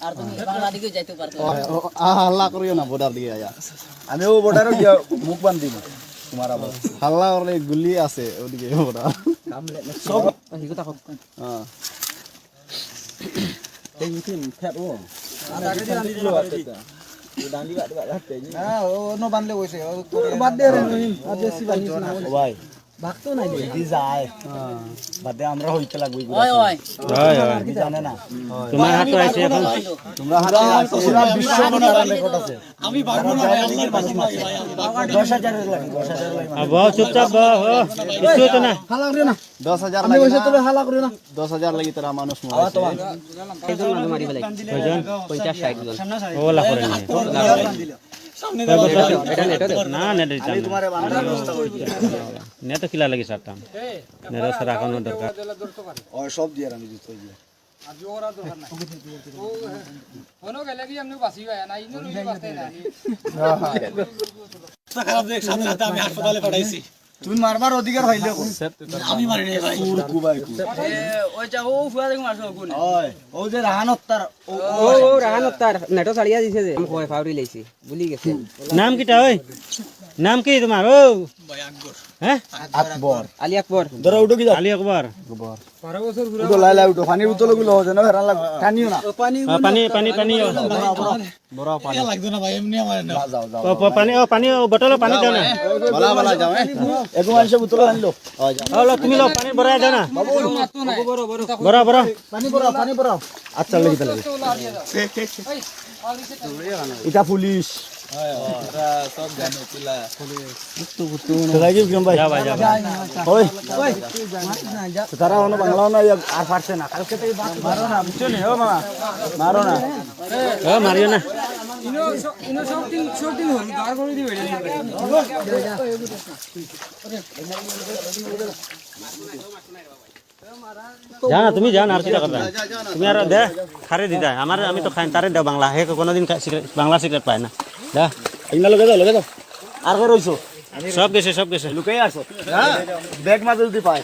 আর তুমি বাংলা দিকে যাইতে পারতো হাল্লা করিও না বর্ডার দিয়ে আয়া। আমি ও বর্ডারে গিয়া মুখ বান্ধি তোমার আবার। হাল্লা করলে গুলি আছে ওদিকে বর্ডার সব হ্যাঁ। এই মিটিং ফেট ও। না ও নো বানলে কইছে বাদ দে রে মহিম আর বেশি বানিস না ভাই ভাগতো নাই দি যায়। বাদে আমরা হইতে লাগবে ওই ওই। কি জানে না। তোমার হাতে আছে এখন? তোমরা হাতে পুরা বিশ্ব রেকর্ড আছে। আমি ভাগবো না মানুষ মারছে 10000 লাগে 10000 লাগে বহ চুপচাপ বহ কিছু হতো না? হালা করে না। দশ হাজার আমি লাগি ওইসে তবে হালা করে না। দশ হাজার লাগি তারা মানুষ আওয়া তো মরাইছে কয়জন? ওলা করে নিয়ে কয় বছর? না নেট দিতাম না। তোমারে বানানোর ব্যবস্থা করে দিই নেট কিলা লাগি সারতাম? নেট রাখানো দরকার ও সব দিয়ে আমি হাসপাতালে হইবে তুমি মারবার অধিকার হইলে আমি মারি নাই ভাই। কুর কুবাই কুর ওই যা ও ফুয়া দেখো মারছো কোন ওই ও যে রাহানত্তার ও ও রাহানত্তার রাহানত নেটো চালিয়া দিছে যে। কয় ফাউরি লাইছি বুলি গেছে। নাম কিটা ওই? নাম কি তোমার ও? হ্যাঁ? আকবর। আলি আকবর। ধরো উঠো কি আলী আকবর। উঠো লাই লাই উঠো। পানির বোতলগুলো হচ্ছে না ফেরান লাগবে। টানিও না। আ, পানি পানি পানি ও। যাও যাও ও, পানি ও পানি ও বটল পানি দাও না। বলা বলা যাও হ্যাঁ এগো মানুষে বোতল আনলো। ও লো, তুমি লো পানি ভরাই দাও না। বড় বড় পানি পড়াও পানি পড়াও আচ্ছা লাগি তাহলে এটা পুলিশ। তারা না আর পারছে না কালকে থেকে মারো না বুঝছ নি ও মামা মারো না ও মারিও না যাও না তুমি যাও না আর কিটা করবা তুমি আর দে, খারে দি দা। আমার আমি তো খাই তারে দাও বাংলা। হে কোনোদিন বাংলা সিগারেট পায় না। দা এগুলা লগে যাও লগে যাও আর কে রইছো সব গেছে সব গেছে। লুকাই আসো ব্যাগ মাঝে যদি পায়।